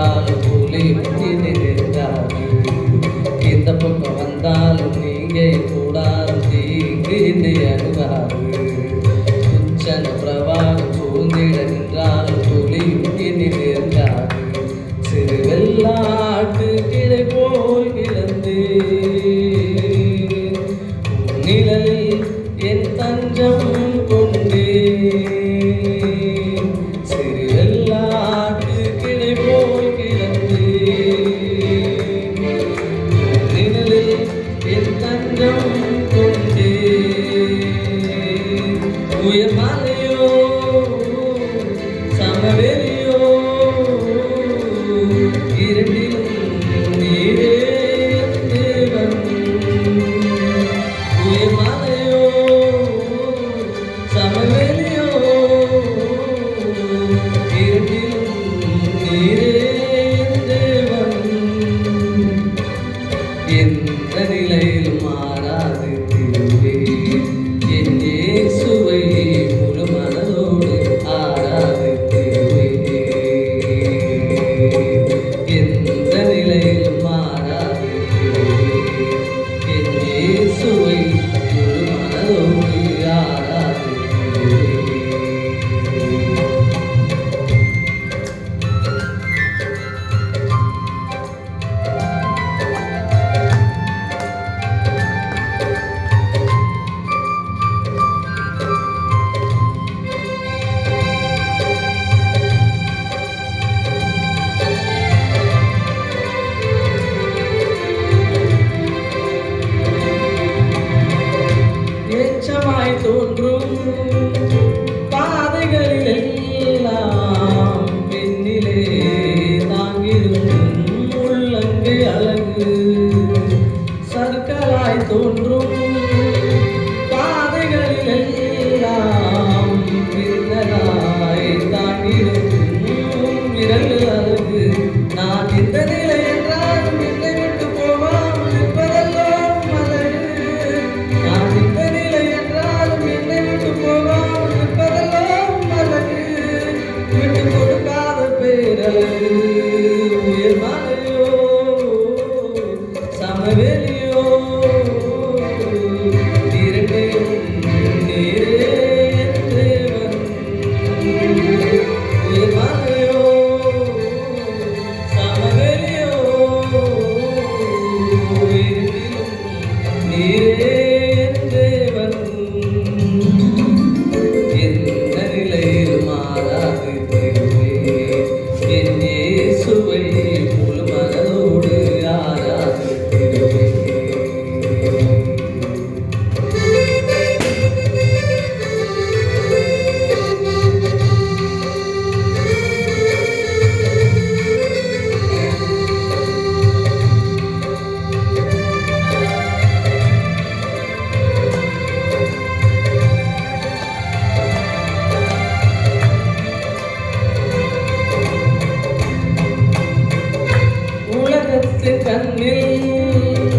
வந்தாலும் புலி புலி நினைந்தாலும் இந்த பக்கம் வந்தாலும் நீங்க கூடாலும் தீங்கு அணுகாது துச்சன பிரவாகம் சூழ்ந்திடென்றாலும் புலி புலி நினைந்தாது சிறு வெள்ளாட்டு கிளை போல் கிடந்து நிழல் Deus. மண்ணில்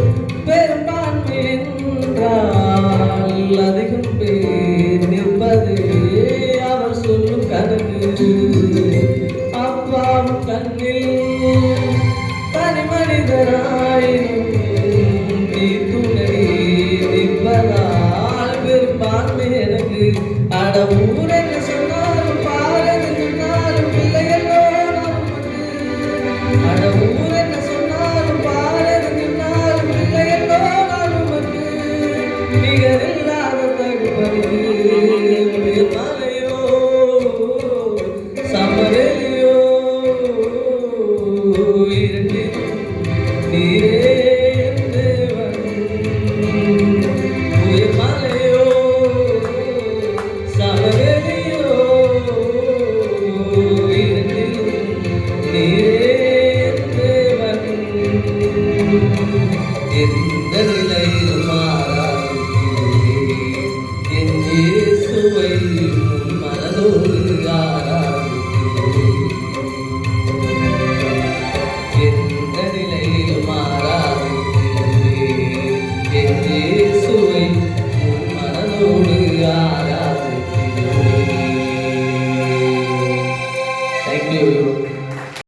பெரும்பான்மை என்றால் அதிகம் பேர் நிற்பது அவர் சொல்லும் கணக்கு அப்பாவும் கண்ணில் தனி மனிதராயினும் நீ துணை நிற்பதால் பெரும்பான்மை எனக்கு. அட ஊரே que